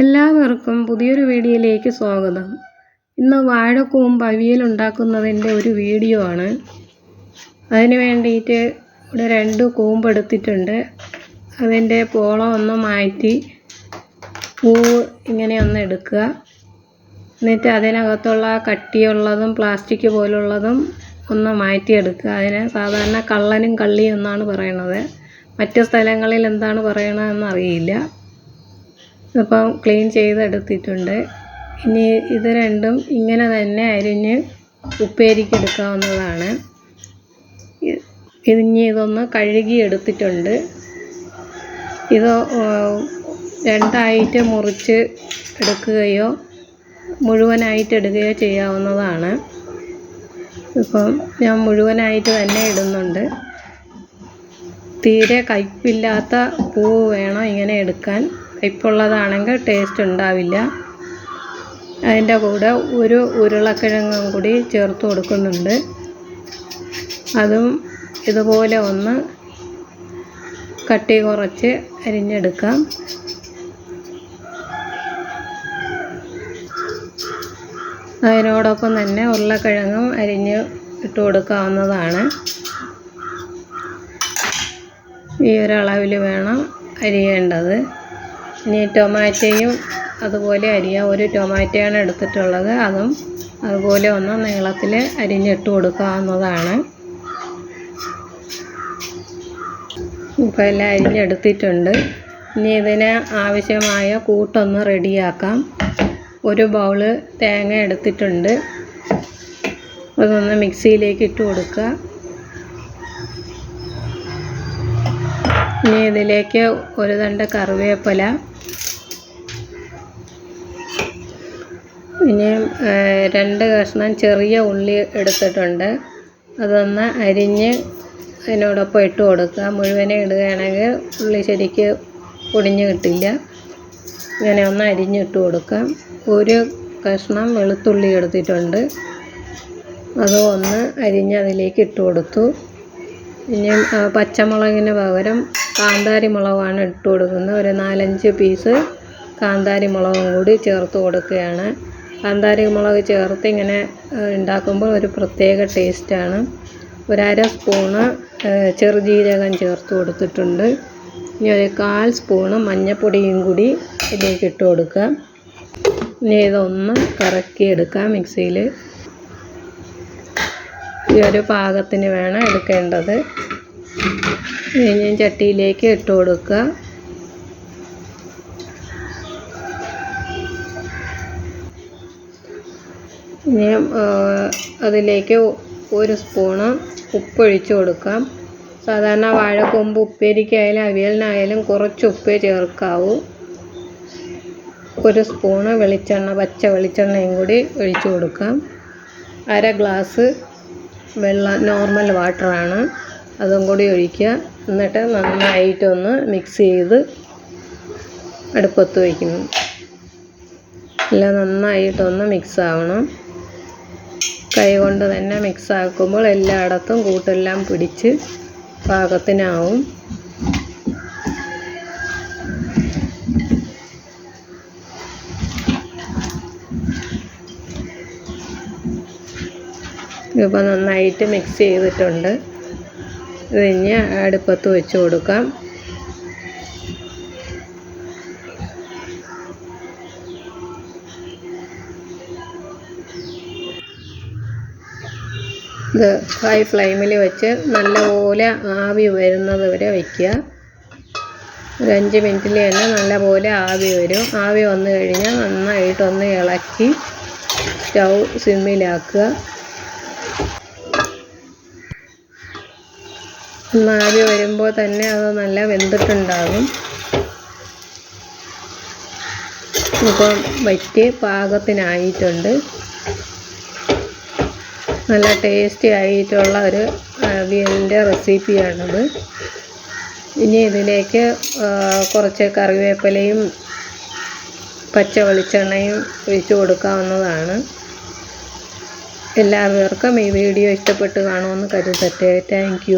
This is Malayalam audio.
എല്ലാവർക്കും പുതിയൊരു വീഡിയോയിലേക്ക് സ്വാഗതം. ഇന്ന് വാഴക്കൂമ്പ് അവിയൽ ഉണ്ടാക്കുന്നതിന്റെ ഒരു വീഡിയോ ആണ്. അതിന് വേണ്ടിയിട്ട് ഇവിടെ രണ്ട് കൂമ്പ് എടുത്തിട്ടുണ്ട്. അതിന്റെ പോളം ഒന്ന് മാറ്റി പൂവ് ഇങ്ങനെ ഒന്ന് എടുക്കുക. എന്നിട്ട് അതിനകത്തുള്ള കട്ടിയുള്ളതും പ്ലാസ്റ്റിക് പോലുള്ളതും ഒന്ന് മാറ്റിയെടുക്കുക. അതിനെ സാധാരണ കള്ളനും കള്ളിയും എന്നാണ് പറയണത് മറ്റു സ്ഥലങ്ങളിൽ എന്താണ് പറയണതെന്ന് അറിയില്ല. ഇപ്പം ക്ലീൻ ചെയ്തെടുത്തിട്ടുണ്ട്. ഇനി ഇത് രണ്ടും ഇങ്ങനെ തന്നെ അരിഞ്ഞ് ഉപ്പേരിക്ക് എടുക്കാവുന്നതാണ്. ഇനി ഇതൊന്ന് കഴുകി എടുത്തിട്ടുണ്ട്. ഇത് രണ്ടായിട്ട് മുറിച്ച് എടുക്കുകയോ മുഴുവനായിട്ട് എടുക്കുകയോ ചെയ്യാവുന്നതാണ്. ഇപ്പം ഞാൻ മുഴുവനായിട്ട് തന്നെ ഇടുന്നുണ്ട്. തീരെ കയ്പില്ലാത്ത പൂവ് വേണം ഇങ്ങനെ എടുക്കാൻ. കയ്പുള്ളതാണെങ്കിൽ ടേസ്റ്റ് ഉണ്ടാവില്ല. അതിന്റെ കൂടെ ഒരു ഉരുളക്കിഴങ്ങും കൂടി ചേർത്ത് കൊടുക്കുന്നുണ്ട്. അതും ഇതുപോലെ ഒന്ന് കട്ടി കുറച്ച് അരിഞ്ഞെടുക്കാം. അതിനോടൊപ്പം തന്നെ ഉരുളക്കിഴങ്ങും അരിഞ്ഞ് ഇട്ട് കൊടുക്കാവുന്നതാണ്. ഈ ഒരളവിൽ വേണം അരിയേണ്ടത്. ഇനി ടൊമാറ്റോയും അതുപോലെ അരിയാം ഒരു ടൊമാറ്റോയാണ് എടുത്തിട്ടുള്ളത്. അതും അതുപോലെ ഒന്ന് നീളത്തിൽ അരിഞ്ഞിട്ട് കൊടുക്കാവുന്നതാണ് ഇപ്പോൾ എല്ലാം അരിഞ്ഞെടുത്തിട്ടുണ്ട്. ഇനി ഇതിന് ആവശ്യമായ കൂട്ടൊന്ന് റെഡിയാക്കാം. ഒരു ബൗൾ തേങ്ങ എടുത്തിട്ടുണ്ട്. അതൊന്ന് മിക്സിയിലേക്ക് ഇട്ട് കൊടുക്കുക. ഇനി ഇതിലേക്ക് ഒരു തണ്ട് കറിവേപ്പില ഇനി രണ്ട് കഷ്ണം ചെറിയ ഉള്ളി എടുത്തിട്ടുണ്ട്. അതൊന്ന് അരിഞ്ഞ് അതിനോടൊപ്പം ഇട്ട് കൊടുക്കുക. മുഴുവനെ ഇടുകയാണെങ്കിൽ ഉള്ളി ശരിക്ക് പൊടിഞ്ഞ് കിട്ടില്ല. ഇങ്ങനെ ഒന്ന് അരിഞ്ഞിട്ട് കൊടുക്കാം ഒരു കഷ്ണം വെളുത്തുള്ളി എടുത്തിട്ടുണ്ട്. അത് ഒന്ന് അരിഞ്ഞ് അതിലേക്ക് ഇട്ട് കൊടുത്തു. പിന്നെ പച്ചമുളകിന് പകരം കാന്താരി മുളകാണ് ഇട്ട് കൊടുക്കുന്നത്. ഒരു നാലഞ്ച് പീസ് കാന്താരി മുളകും കൂടി ചേർത്ത് കൊടുക്കുകയാണ്. കാന്താരി മുളക് ചേർത്ത് ഇങ്ങനെ ഉണ്ടാക്കുമ്പോൾ ഒരു പ്രത്യേക ടേസ്റ്റാണ്. ഒരര സ്പൂണ് ചെറുജീരകം ചേർത്ത് കൊടുത്തിട്ടുണ്ട്. ഇനി ഒരു കാൽ സ്പൂണ് മഞ്ഞൾപ്പൊടിയും കൂടി ഇതിലേക്ക് ഇട്ട് കൊടുക്കുക. ഇനി ഇതൊന്ന് കറക്കി എടുക്കാം മിക്സിയിൽ. ഈ ഒരു പാകത്തിന് വേണം എടുക്കേണ്ടത്. ഇനി ചട്ടിയിലേക്ക് ഇട്ട് കൊടുക്കുക. ഇനി അതിലേക്ക് ഒരു സ്പൂണ് ഉപ്പൊഴിച്ച് കൊടുക്കാം. സാധാരണ വാഴക്കൊമ്പ് ഉപ്പേരിക്കായാലും അവിയലിനായാലും കുറച്ച് ഉപ്പേ ചേർക്കാവൂ. ഒരു സ്പൂണ് വെളിച്ചെണ്ണ പച്ച വെളിച്ചെണ്ണയും കൂടി ഒഴിച്ചു കൊടുക്കാം. അര ഗ്ലാസ് വെള്ള നോർമൽ വാട്ടറാണ്. അതും കൂടി ഒഴിക്കുക. എന്നിട്ട് നന്നായിട്ടൊന്ന് മിക്സ് ചെയ്ത് അടുപ്പത്ത് വയ്ക്കുന്നു. എല്ലാം നന്നായിട്ടൊന്ന് മിക്സ് ആവണം. കൈ കൊണ്ട് തന്നെ മിക്സ് ആക്കുമ്പോൾ എല്ലായിടത്തും കൂട്ടെല്ലാം പിടിച്ച് പാകത്തിനാവും. ഇപ്പം നന്നായിട്ട് മിക്സ് ചെയ്തിട്ടുണ്ട്. ഇനി അടുപ്പത്ത് വെച്ച് കൊടുക്കാം. ഇത് ഹൈ ഫ്ലെയിമിൽ വെച്ച് നല്ലപോലെ ആവി വരുന്നത് വരെ വയ്ക്കുക ഒരു അഞ്ച് മിനിറ്റിൽ തന്നെ നല്ലപോലെ ആവി വരും. ആവി വന്നു കഴിഞ്ഞാൽ നന്നായിട്ടൊന്ന് ഇളക്കി സ്റ്റൗ സിമ്മിലാക്കുക ആവി വരുമ്പോൾ തന്നെ അത് നല്ല വെന്തിട്ടുണ്ടാകും. ഇപ്പം വറ്റി പാകത്തിനായിട്ടുണ്ട്. നല്ല ടേസ്റ്റി ആയിട്ടുള്ള ഒരു അവിയലിന്റെ റെസിപ്പിയാണത്. ഇനി ഇതിലേക്ക് കുറച്ച് കറിവേപ്പിലയും പച്ച വെളിച്ചെണ്ണയും ഒഴിച്ച് കൊടുക്കാവുന്നതാണ്. എല്ലാവർക്കും ഈ വീഡിയോ ഇഷ്ടപ്പെട്ട് കാണുമെന്ന് കരുതട്ടെ. താങ്ക്